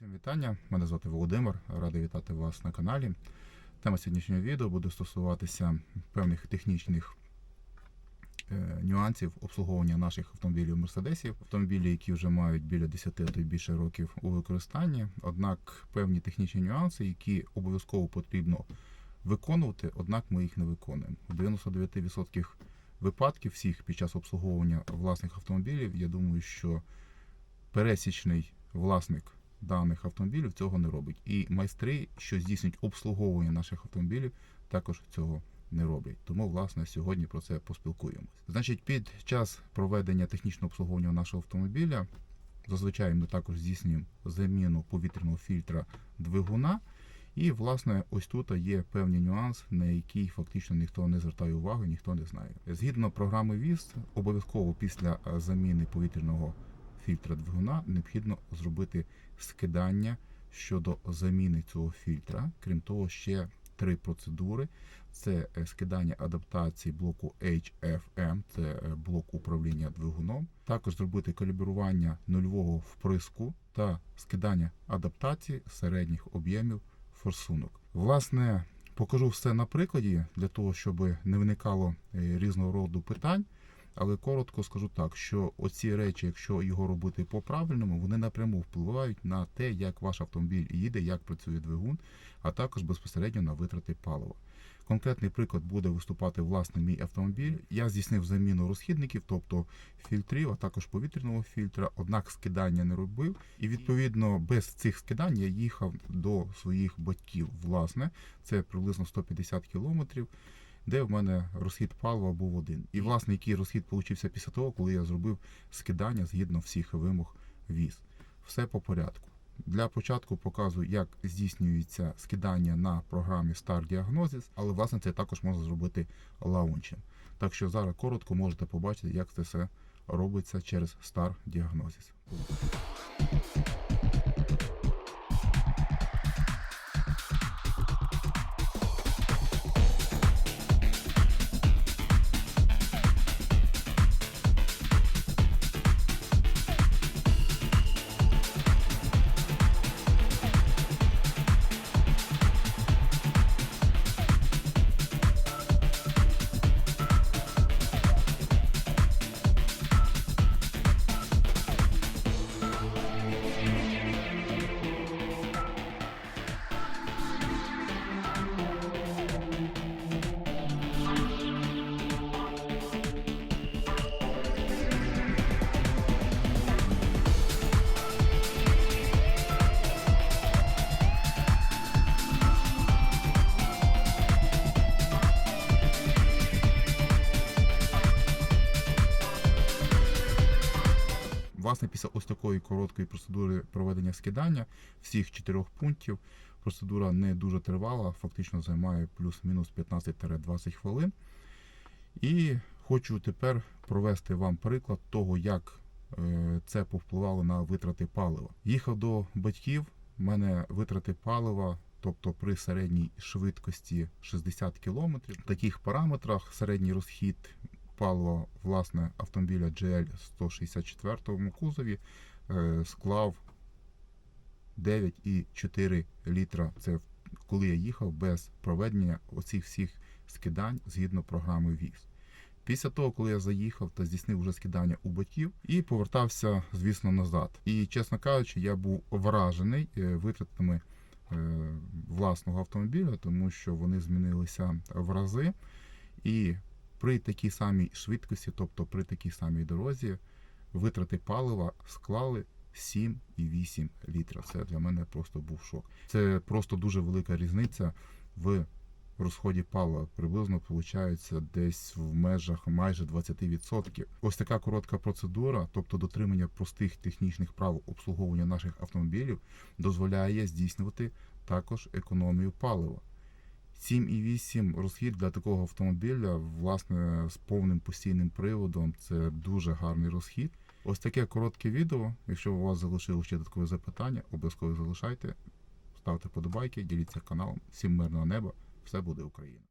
Всім вітання. Мене звати Володимир. Радий вітати вас на каналі. Тема сьогоднішнього відео буде стосуватися певних технічних е, нюансів обслуговування наших автомобілів Мерседесів. Автомобілі, які вже мають біля 10 а то й більше років у використанні. Однак певні технічні нюанси, які обов'язково потрібно виконувати, однак ми їх не виконуємо. У 99% випадків всіх під час обслуговування власних автомобілів, я думаю, що пересічний власник даних автомобілів цього не робить. І майстри, що здійснюють обслуговування наших автомобілів, також цього не роблять. Тому, власне, сьогодні про це поспілкуємось. Значить, під час проведення технічного обслуговування нашого автомобіля зазвичай ми також здійснюємо заміну повітряного фільтра двигуна. І, власне, ось тут є певні нюанси, на які фактично ніхто не звертає увагу, ніхто не знає. Згідно програми ВІЗ, обов'язково після заміни повітряного фільтра двигуна необхідно зробити скидання щодо заміни цього фільтра. Крім того, ще три процедури: це е, скидання адаптації блоку HFM, це е, блок управління двигуном. Також зробити калібрування нульового вприску та скидання адаптації середніх об'ємів форсунок. Власне, покажу все на прикладі для того, щоб не виникало е, різного роду питань. Але коротко скажу так, що оці речі, якщо його робити по-правильному, вони напряму впливають на те, як ваш автомобіль їде, як працює двигун, а також безпосередньо на витрати палива. Конкретний приклад буде виступати власне мій автомобіль. Я здійснив заміну розхідників, тобто фільтрів, а також повітряного фільтра, однак скидання не робив. І відповідно без цих скидань я їхав до своїх батьків. Власне, це приблизно 150 кілометрів де в мене розхід палива був один. І власне, який розхід получився після того, коли я зробив скидання згідно всіх вимог ВІЗ. Все по порядку. Для початку показую, як здійснюється скидання на програмі Star Diagnosis, але власне це також можна зробити лаунчем. Так що зараз коротко можете побачити, як це все робиться через Star Diagnosis. Власне, після ось такої короткої процедури проведення скидання всіх чотирьох пунктів процедура не дуже тривала, фактично займає плюс-мінус 15-20 хвилин. І хочу тепер провести вам приклад того, як е, це повпливало на витрати палива. Їхав до батьків, в мене витрати палива. Тобто при середній швидкості 60 км, в таких параметрах середній розхід палива власне автомобіля GL 164 кузові е, склав 9,4 літра. Це коли я їхав без проведення оцих всіх скидань згідно програми ВІЗ. Після того, коли я заїхав та здійснив вже скидання у батьків і повертався, звісно, назад. І, чесно кажучи, я був вражений е, витратами е, власного автомобіля, тому що вони змінилися в рази. І при такій самій швидкості, тобто при такій самій дорозі, витрати палива склали 7,8 літра. Це для мене просто був шок. Це просто дуже велика різниця в розході палива. Приблизно виходить десь в межах майже 20%. Ось така коротка процедура, тобто дотримання простих технічних правил обслуговування наших автомобілів, дозволяє здійснювати також економію палива. 7,8 розхід для такого автомобіля, власне, з повним постійним приводом це дуже гарний розхід. Ось таке коротке відео. Якщо у вас залишилося ще додаткові запитання, обов'язково залишайте, ставте подобайки, діліться каналом. Всім мирного неба, все буде Україна!